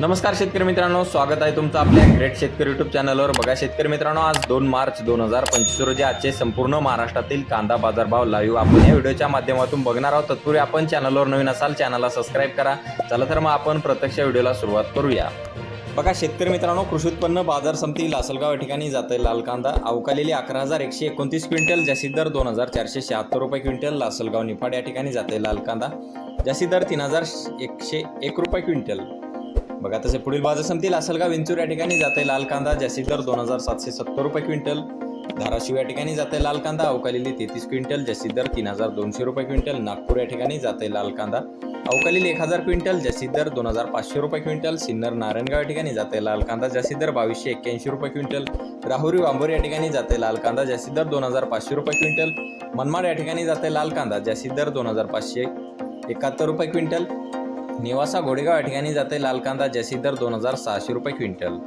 नमस्कार शेतकरी मित्रांनो स्वागत आहे तुमचं आपल्या ग्रेट शेतकरी युट्यूब चॅनलवर बघा शेतकरी मित्रांनो आज दोन मार्च दोन हजार पंचवीस रोजी आजचे संपूर्ण महाराष्ट्रातील कांदा बाजारभाव लाईव्ह आपण या व्हिडिओच्या माध्यमातून बघणार आहोत. तत्पूर्वी आपण चॅनलवर नवीन असाल चॅनलला सबस्क्राईब करा. चला तर मग आपण प्रत्यक्ष व्हिडिओला सुरुवात करूया. बघा शेतकरी मित्रांनो कृषी उत्पन्न बाजार समिती लासलगाव या ठिकाणी जाते लाल कांदा. अवकालेली अकरा हजार एकशे एकोणतीस क्विंटल जास्तीत दर दोन हजार चारशे शहात्तर रुपये क्विंटल लासलगाव निफाड या ठिकाणी जाते लाल कांदा. जास्तीत दर तीन हजार एकशे एक रुपये क्विंटल. बघा तसे पुढील बाजार समिती असलगाव विंचूर या ठिकाणी जाते लाल कांदा जास्तीत दर दोन हजार सातशे सत्तर रुपये क्विंटल. धाराशिव या ठिकाणी जाते लाल कांदा अवकालेली तेहतीस क्विंटल जास्तीत दर तीन हजार दोनशे रुपये क्विंटल. नागपूर या ठिकाणी जाते लाल कांदा अवकालेली एक हजार क्विंटल जास्तीत दर दोन हजार पाचशे रुपये क्विंटल. सिन्नर नारायणगाव या ठिकाणी जाते लाल कांदा जास्तीत दर बावीसशे एक्क्याऐंशी रुपये क्विंटल. राहुरी वांबोर या ठिकाणी जाते लाल कांदा जास्तीत दर दोन हजार पाचशे रुपये क्विंटल. मनमाड या ठिकाणी जाते लाल कांदा जास्तीत दर दोन हजार पाचशे एकाहत्तर रुपये क्विंटल. निवासा घोडेगाव या ठिकाणी जाते लाल कांदा जास्तीत दोन हजार सहाशे रुपये क्विंटल.